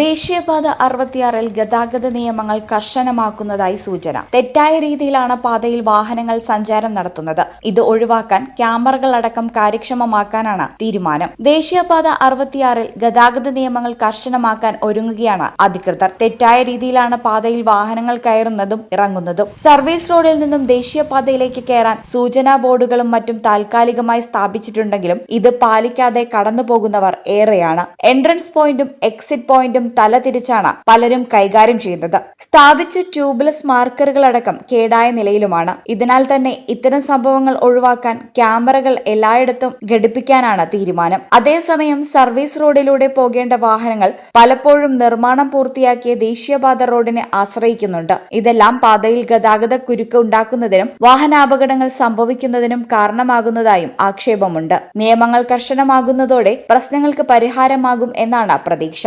ദേശീയപാത അറുപത്തിയാറിൽ ഗതാഗത നിയമങ്ങൾ കർശനമാക്കുന്നതായി സൂചന. തെറ്റായ രീതിയിലാണ് പാതയിൽ വാഹനങ്ങൾ സഞ്ചാരം നടത്തുന്നത്. ഇത് ഒഴിവാക്കാൻ ക്യാമറകൾ അടക്കം കാര്യക്ഷമമാക്കാനാണ് തീരുമാനം. ദേശീയപാത അറുപത്തിയാറിൽ ഗതാഗത നിയമങ്ങൾ കർശനമാക്കാൻ ഒരുങ്ങുകയാണ് അധികൃതർ. തെറ്റായ രീതിയിലാണ് പാതയിൽ വാഹനങ്ങൾ കയറുന്നതും ഇറങ്ങുന്നതും. സർവീസ് റോഡിൽ നിന്നും ദേശീയപാതയിലേക്ക് കയറാൻ സൂചനാ ബോർഡുകളും മറ്റും താൽക്കാലികമായി സ്ഥാപിച്ചിട്ടുണ്ടെങ്കിലും ഇത് പാലിക്കാതെ കടന്നുപോകുന്നവർ ഏറെയാണ്. എൻട്രൻസ് പോയിന്റും എക്സിറ്റ് പോയിന്റും തലതിരിച്ചാണ് പലരും കൈകാര്യം ചെയ്യുന്നത്. സ്ഥാപിച്ച ട്യൂബ്ലെസ് മാർക്കറുകളടക്കം കേടായ നിലയിലുമാണ്. ഇതിനാൽ തന്നെ ഇത്തരം സംഭവങ്ങൾ ഒഴിവാക്കാൻ ക്യാമറകൾ എല്ലായിടത്തും ഘടിപ്പിക്കാനാണ് തീരുമാനം. അതേസമയം സർവീസ് റോഡിലൂടെ പോകേണ്ട വാഹനങ്ങൾ പലപ്പോഴും നിർമ്മാണം പൂർത്തിയാക്കിയ ദേശീയപാത റോഡിനെ ആശ്രയിക്കുന്നുണ്ട്. ഇതെല്ലാം പാതയിൽ ഗതാഗത കുരുക്ക് ഉണ്ടാക്കുന്നതിനും വാഹനാപകടങ്ങൾ സംഭവിക്കുന്നതിനും കാരണമാകുന്നതായും ആക്ഷേപമുണ്ട്. നിയമങ്ങൾ കർശനമാകുന്നതോടെ പ്രശ്നങ്ങൾക്ക് പരിഹാരമാകും എന്നാണ് പ്രതീക്ഷ.